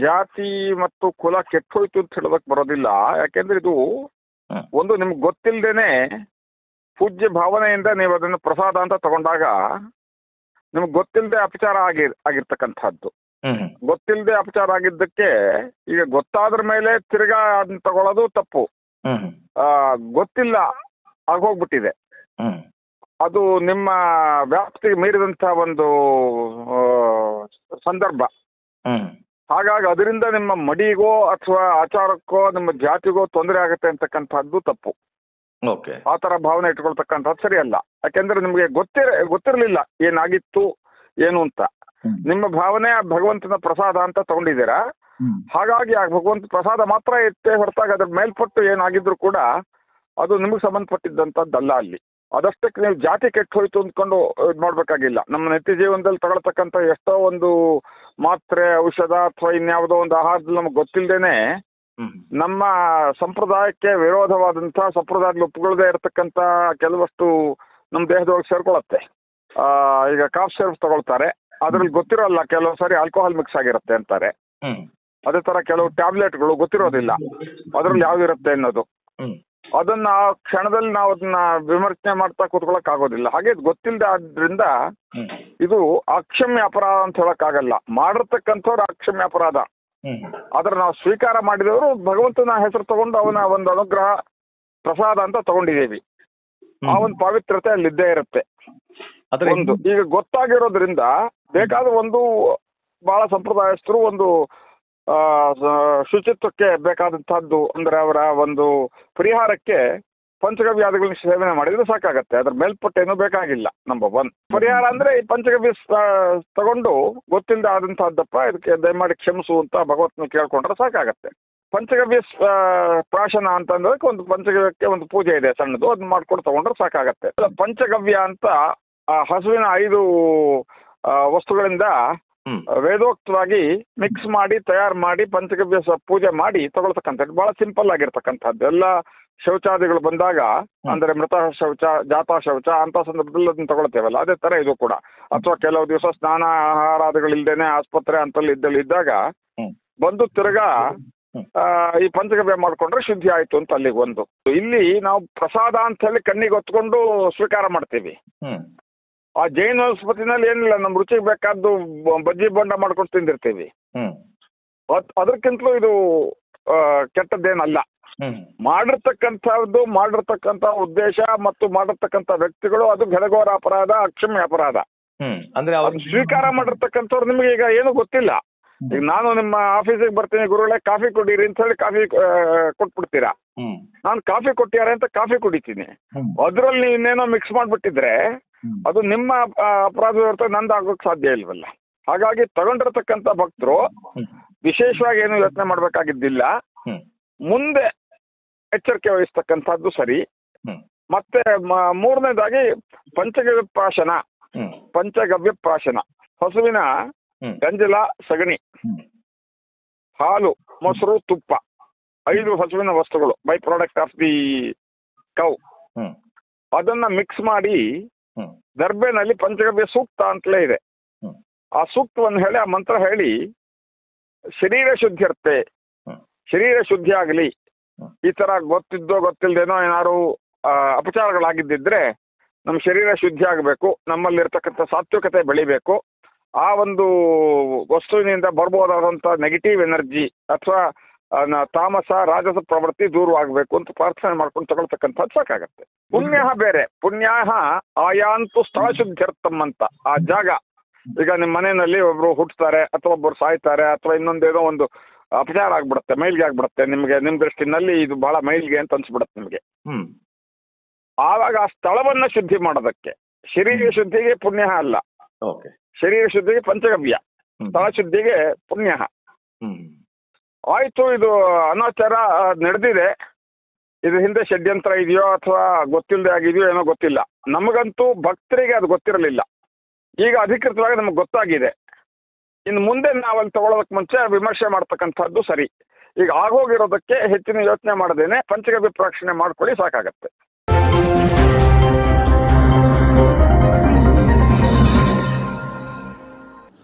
ಜಾತಿ ಮತ್ತು ಕುಲ ಕೆಟ್ಟೋಯ್ತು ಅಂತ ಹೇಳೋದಕ್ಕೆ ಬರೋದಿಲ್ಲ. ಯಾಕೆಂದ್ರೆ ಇದು ಒಂದು ನಿಮ್ಗೆ ಗೊತ್ತಿಲ್ಲದೇನೆ ಪೂಜ್ಯ ಭಾವನೆಯಿಂದ ನೀವು ಅದನ್ನು ಪ್ರಸಾದ ಅಂತ ತಗೊಂಡಾಗ ನಿಮ್ಗೆ ಗೊತ್ತಿಲ್ಲದೆ ಅಪಚಾರ ಆಗಿ ಆಗಿರ್ತಕ್ಕಂಥದ್ದು. ಗೊತ್ತಿಲ್ಲದೆ ಅಪಚಾರ ಆಗಿದ್ದಕ್ಕೆ ಈಗ ಗೊತ್ತಾದ್ರ ಮೇಲೆ ತಿರ್ಗಾ ಅದನ್ನ ತಗೊಳ್ಳೋದು ತಪ್ಪು. ಗೊತ್ತಿಲ್ಲ ಆಗೋಗ್ಬಿಟ್ಟಿದೆ. ಅದು ನಿಮ್ಮ ವ್ಯಾಪ್ತಿಗೆ ಮೀರಿದಂಥ ಒಂದು ಸಂದರ್ಭ. ಹಾಗಾಗಿ ಅದರಿಂದ ನಿಮ್ಮ ಮಡಿಗೋ ಅಥವಾ ಆಚಾರಕ್ಕೋ ನಿಮ್ಮ ಜಾತಿಗೋ ತೊಂದರೆ ಆಗುತ್ತೆ ಅಂತಕ್ಕಂಥದ್ದು ತಪ್ಪು. ಓಕೆ. ಆ ಥರ ಭಾವನೆ ಇಟ್ಕೊಳ್ತಕ್ಕಂಥದ್ದು ಸರಿಯಲ್ಲ. ಯಾಕೆಂದ್ರೆ ನಿಮಗೆ ಗೊತ್ತಿರ ಗೊತ್ತಿರಲಿಲ್ಲ ಏನಾಗಿತ್ತು ಏನು ಅಂತ. ನಿಮ್ಮ ಭಾವನೆ ಆ ಭಗವಂತನ ಪ್ರಸಾದ ಅಂತ ತಗೊಂಡಿದ್ದೀರಾ? ಹಾಗಾಗಿ ಆ ಭಗವಂತ ಪ್ರಸಾದ ಮಾತ್ರ ಇತ್ತೇ ಹೊರತಾಗಿ ಅದ್ರ ಮೇಲ್ಪಟ್ಟು ಏನಾಗಿದ್ರು ಕೂಡ ಅದು ನಿಮಗೆ ಸಂಬಂಧಪಟ್ಟಿದ್ದಂಥದ್ದಲ್ಲ ಅಲ್ಲಿ. ಅದಷ್ಟಕ್ಕೆ ನೀವು ಜಾತಿ ಕೆಟ್ಟು ಹೋಯ್ತು ಅಂದ್ಕೊಂಡು ಇದು ಮಾಡಬೇಕಾಗಿಲ್ಲ ನಮ್ಮ ನಿತ್ಯ ಜೀವನದಲ್ಲಿ ತಗೊಳ್ತಕ್ಕಂಥ ಎಷ್ಟೋ ಒಂದು ಮಾತ್ರೆ ಔಷಧ ಅಥವಾ ಇನ್ಯಾವುದೋ ಒಂದು ಆಹಾರದಲ್ಲಿ ನಮ್ಗೆ ಗೊತ್ತಿಲ್ಲದೇನೆ ನಮ್ಮ ಸಂಪ್ರದಾಯಕ್ಕೆ ವಿರೋಧವಾದಂಥ ಸಂಪ್ರದಾಯದಲ್ಲಿ ಒಪ್ಪಿಕೊಳ್ಳದೆ ಇರತಕ್ಕಂಥ ಕೆಲವಷ್ಟು ನಮ್ಮ ದೇಹದೊಳಗೆ ಸೇರ್ಕೊಳ್ಳುತ್ತೆ. ಆ, ಈಗ ಕಾಫ್ ಸಿರಪ್ ತಗೊಳ್ತಾರೆ. ಅದ್ರಲ್ಲಿ ಗೊತ್ತಿರೋಲ್ಲ ಕೆಲವು ಸಾರಿ ಆಲ್ಕೋಹಾಲ್ ಮಿಕ್ಸ್ ಆಗಿರುತ್ತೆ ಅಂತಾರೆ. ಅದೇ ಥರ ಕೆಲವು ಟ್ಯಾಬ್ಲೆಟ್ಗಳು ಗೊತ್ತಿರೋದಿಲ್ಲ. ಅದ್ರಲ್ಲಿ ಯಾವ್ದಿರುತ್ತೆ ಅನ್ನೋದು. ಅದನ್ನ ಆ ಕ್ಷಣದಲ್ಲಿ ನಾವು ಅದನ್ನ ವಿಮರ್ಶನೆ ಮಾಡ್ತಾ ಕೂತ್ಕೊಳ್ಳೋಕೆ ಆಗೋದಿಲ್ಲ. ಹಾಗೆ ಗೊತ್ತಿಲ್ಲದೆ ಆದ್ರಿಂದ ಇದು ಅಕ್ಷಮ್ಯ ಅಪರಾಧ ಅಂತ ಹೇಳಕ್ಕಾಗಲ್ಲ. ಮಾಡಿರ್ತಕ್ಕಂಥವ್ರು ಅಕ್ಷಮ್ಯ ಅಪರಾಧ. ಆದ್ರೆ ನಾವು ಸ್ವೀಕಾರ ಮಾಡಿದವರು ಭಗವಂತನ ಹೆಸರು ತಗೊಂಡು ಅವನ ಒಂದು ಅನುಗ್ರಹ ಪ್ರಸಾದ ಅಂತ ತಗೊಂಡಿದ್ದೀವಿ. ಆ ಒಂದು ಪಾವಿತ್ರತೆ ಅಲ್ಲಿದ್ದೇ ಇರುತ್ತೆ. ಒಂದು. ಈಗ ಗೊತ್ತಾಗಿರೋದ್ರಿಂದ ಬೇಕಾದ ಒಂದು ಬಹಳ ಸಂಪ್ರದಾಯಸ್ಥರು ಒಂದು ಶುಚಿತ್ವಕ್ಕೆ ಬೇಕಾದಂಥದ್ದು ಅಂದ್ರೆ ಅವರ ಒಂದು ಪರಿಹಾರಕ್ಕೆ ಪಂಚಗವ್ಯಾದಿಗಳನ್ನ ಸೇವನೆ ಮಾಡಿದರೆ ಸಾಕಾಗತ್ತೆ. ಅದ್ರ ಮೇಲ್ಪಟ್ಟೇನು ಬೇಕಾಗಿಲ್ಲ ನಂಬರ್ ಒನ್ ಪರಿಹಾರ ಅಂದ್ರೆ ಈ ಪಂಚಗವ್ಯ ತಗೊಂಡು ಗೊತ್ತಿಲ್ಲದೆ ಆದಂಥದ್ದಪ್ಪ, ಇದಕ್ಕೆ ದಯಮಾಡಿ ಕ್ಷಮಿಸು ಅಂತ ಭಗವತ್ನ ಕೇಳ್ಕೊಂಡ್ರೆ ಸಾಕಾಗತ್ತೆ. ಪಂಚಗವ್ಯ ಪ್ರಾಶನ ಅಂತಂದ್ರೆ ಒಂದು ಪಂಚಗವ್ಯಕ್ಕೆ ಒಂದು ಪೂಜೆ ಇದೆ, ಸಣ್ಣದು ಅದನ್ನ ಮಾಡ್ಕೊಂಡು ತಗೊಂಡ್ರೆ ಸಾಕಾಗತ್ತೆ. ಪಂಚಗವ್ಯ ಅಂತ, ಆ, ಹಸುವಿನ ಐದು ವಸ್ತುಗಳಿಂದ ವೇದೋಕ್ತವಾಗಿ ಮಿಕ್ಸ್ ಮಾಡಿ ತಯಾರು ಮಾಡಿ ಪಂಚಗವ್ಯ ಪೂಜೆ ಮಾಡಿ ತಗೊಳ್ತಕ್ಕಂಥದ್ದು ಬಹಳ ಸಿಂಪಲ್ ಆಗಿರ್ತಕ್ಕಂಥದ್ದು. ಎಲ್ಲ ಶೌಚಾದಿಗಳು ಬಂದಾಗ ಅಂದ್ರೆ ಮೃತ ಶೌಚ ಜಾತಾ ಶೌಚ ಅಂತ ಸಂದರ್ಭದಲ್ಲಿ ಅದನ್ನ ತಗೊಳ್ತೇವಲ್ಲ. ಅದೇ ತರ ಇದು ಕೂಡ. ಅಥವಾ ಕೆಲವು ದಿವಸ ಸ್ನಾನ ಆಹಾರಾದಿಗಳಿಲ್ದೇನೆ ಆಸ್ಪತ್ರೆ ಅಂತಲ್ಲಿ ಇದ್ದಲ್ಲಿ ಇದ್ದಾಗ ಬಂದು ತಿರ್ಗಾ ಈ ಪಂಚಗವ್ಯ ಮಾಡ್ಕೊಂಡ್ರೆ ಶುದ್ಧಿ ಆಯ್ತು ಅಂತ ಅಲ್ಲಿಗೆ ಒಂದು. ಇಲ್ಲಿ ನಾವು ಪ್ರಸಾದ ಅಂತ ಹೇಳಿ ಕಣ್ಣಿಗೆ ಹೊತ್ಕೊಂಡು ಸ್ವೀಕಾರ ಮಾಡ್ತೀವಿ. ಆ ಜೈನ ವನಸ್ಪತಿನಲ್ಲಿ ಏನಿಲ್ಲ ನಮ್ಮ ರುಚಿಗೆ ಬೇಕಾದ್ದು ಬಜ್ಜಿ ಬಂಡ ಮಾಡ್ಕೊಂಡು ತಿಂದಿರ್ತೀವಿ. ಅದ್- ಅದಕ್ಕಿಂತಲೂ ಇದು ಕೆಟ್ಟದ್ದೇನಲ್ಲ. ಮಾಡಿರ್ತಕ್ಕಂಥದ್ದು ಮಾಡಿರ್ತಕ್ಕಂಥ ಉದ್ದೇಶ ಮತ್ತು ಮಾಡಿರ್ತಕ್ಕಂಥ ವ್ಯಕ್ತಿಗಳು ಅದು ಘನಘೋರ ಅಪರಾಧ ಅಕ್ಷಮ್ಯ ಅಪರಾಧ. ಅಂದ್ರೆ ಸ್ವೀಕಾರ ಮಾಡಿರ್ತಕ್ಕಂಥವ್ರು ನಿಮ್ಗೆ ಈಗ ಏನು ಗೊತ್ತಿಲ್ಲ. ಈಗ ನಾನು ನಿಮ್ಮ ಆಫೀಸಿಗೆ ಬರ್ತೀನಿ ಗುರುಗಳೇ ಕಾಫಿ ಕುಡೀರಿ ಅಂತ ಹೇಳಿ ಕಾಫಿ ಕೊಟ್ಬಿಡ್ತೀರಾ? ನಾನು ಕಾಫಿ ಕೊಟ್ಟಿಯಾರ ಅಂತ ಕಾಫಿ ಕುಡಿತೀನಿ. ಅದ್ರಲ್ಲಿ ನೀವು ಇನ್ನೇನೋ ಮಿಕ್ಸ್ ಮಾಡಿಬಿಟ್ಟಿದ್ರೆ. ಅದು ನಿಮ್ಮ ಅಪರಾಧ ಹೊರತು ನಂದು ಆಗೋಕ್ಕೆ ಸಾಧ್ಯ ಇಲ್ವಲ್ಲ? ಹಾಗಾಗಿ ತಗೊಂಡಿರ್ತಕ್ಕಂಥ ಭಕ್ತರು ವಿಶೇಷವಾಗಿ ಏನು ಯೋಚನೆ ಮಾಡ್ಬೇಕಾಗಿದ್ದಿಲ್ಲ. ಮುಂದೆ ಎಚ್ಚರಿಕೆ ವಹಿಸ್ತಕ್ಕಂಥದ್ದು ಸರಿ. ಮತ್ತೆ ಮೂರನೇದಾಗಿ ಪಂಚಗವ್ಯ ಪ್ರಾಶನ ಪಂಚಗವ್ಯ ಪ್ರಾಶನ ಹಸುವಿನ ಗಂಜಲ ಸಗಣಿ ಹಾಲು ಮೊಸರು ತುಪ್ಪ. ಐದು ಹಸುವಿನ ವಸ್ತುಗಳು. By product of the cow. ಅದನ್ನ ಮಿಕ್ಸ್ ಮಾಡಿ ದರ್ಬೆನಲ್ಲಿ ಪಂಚಗವ್ಯ ಸೂಕ್ತ ಅಂತಲೇ ಇದೆ. ಆ ಸೂಕ್ತವನ್ನು ಹೇಳಿ ಆ ಮಂತ್ರ ಹೇಳಿ ಶರೀರ ಶುದ್ಧಿರ್ತೆ ಶರೀರ ಶುದ್ಧಿ ಆಗಲಿ. ಈ ತರ ಗೊತ್ತಿದ್ದೋ ಗೊತ್ತಿಲ್ಲದೇನೋ ಏನಾದ್ರು ಆ, ಅಪಚಾರಗಳಾಗಿದ್ದಿದ್ರೆ ನಮ್ಮ ಶರೀರ ಶುದ್ಧಿ ಆಗಬೇಕು ನಮ್ಮಲ್ಲಿರ್ತಕ್ಕಂಥ ಸಾತ್ವಿಕತೆ ಬೆಳಿಬೇಕು. ಆ ಒಂದು ವಸ್ತುವಿನಿಂದ ಬರ್ಬೋದಾದಂಥ ನೆಗೆಟಿವ್ ಎನರ್ಜಿ ಅಥವಾ ತಾಮಸ ರಾಜಸ ಪ್ರವೃತ್ತಿ ದೂರವಾಗಬೇಕು ಅಂತ ಪ್ರಾರ್ಥನೆ ಮಾಡ್ಕೊಂಡು ತಗೊಳ್ತಕ್ಕಂಥದ್ದು ಸಾಕಾಗತ್ತೆ. ಪುಣ್ಯ ಬೇರೆ. ಪುಣ್ಯ ಆಯಾಂತು ಸ್ಥಳ ಶುದ್ಧಿರ್ಥಂ ಅಂತ. ಆ ಜಾಗ. ಈಗ ನಿಮ್ಮ ಮನೆಯಲ್ಲಿ ಒಬ್ರು ಹುಟ್ಟುತ್ತಾರೆ ಅಥವಾ ಒಬ್ಬರು ಸಾಯ್ತಾರೆ ಅಥವಾ ಇನ್ನೊಂದೇನೋ ಒಂದು ಅಪಚಾರ ಆಗ್ಬಿಡುತ್ತೆ ಮೈಲ್ಗೆ ಆಗ್ಬಿಡುತ್ತೆ ನಿಮಗೆ ನಿಮ್ಮ ದೃಷ್ಟಿನಲ್ಲಿ ಇದು ಬಹಳ ಮೈಲ್ಗೆ ಅಂತ ಅನ್ಸ್ಬಿಡುತ್ತೆ ನಿಮಗೆ. ಹ್ಮ್. ಆವಾಗ ಆ ಸ್ಥಳವನ್ನ ಶುದ್ಧಿ ಮಾಡೋದಕ್ಕೆ. ಶರೀರ ಶುದ್ಧಿಗೆ ಪುಣ್ಯ ಅಲ್ಲ. ಶರೀರ ಶುದ್ಧಿಗೆ ಪಂಚಗವ್ಯ. ಸ್ಥಳ ಶುದ್ಧಿಗೆ ಪುಣ್ಯ ಹ್ಮ್. ಆಯ್ತು, ಇದು ಅನಾಚಾರ ನಡೆದಿದೆ. ಇದು ಹಿಂದೆ ಷಡ್ಯಂತ್ರ ಇದೆಯೋ ಅಥವಾ ಗೊತ್ತಿಲ್ಲದೆ ಆಗಿದೆಯೋ ಏನೋ ಗೊತ್ತಿಲ್ಲ. ನಮಗಂತೂ ಭಕ್ತರಿಗೆ ಅದು ಗೊತ್ತಿರಲಿಲ್ಲ. ಈಗ ಅಧಿಕೃತವಾಗಿ ನಮಗೆ ಗೊತ್ತಾಗಿದೆ. ಇನ್ನು ಮುಂದೆ ನಾವು ಅಲ್ಲಿ ತಗೊಳ್ಳೋದಕ್ಕೆ ಮುಂಚೆ ವಿಮರ್ಶೆ ಮಾಡ್ತಕ್ಕಂಥದ್ದು ಸರಿ. ಈಗ ಆಗೋಗಿರೋದಕ್ಕೆ ಹೆಚ್ಚಿನ ಯೋಚನೆ ಮಾಡದೇನೆ, ಪಂಚಗವ್ಯ ಪ್ರಾಕ್ಷಣೆ ಮಾಡ್ಕೊಳ್ಳಿ ಸಾಕಾಗತ್ತೆ.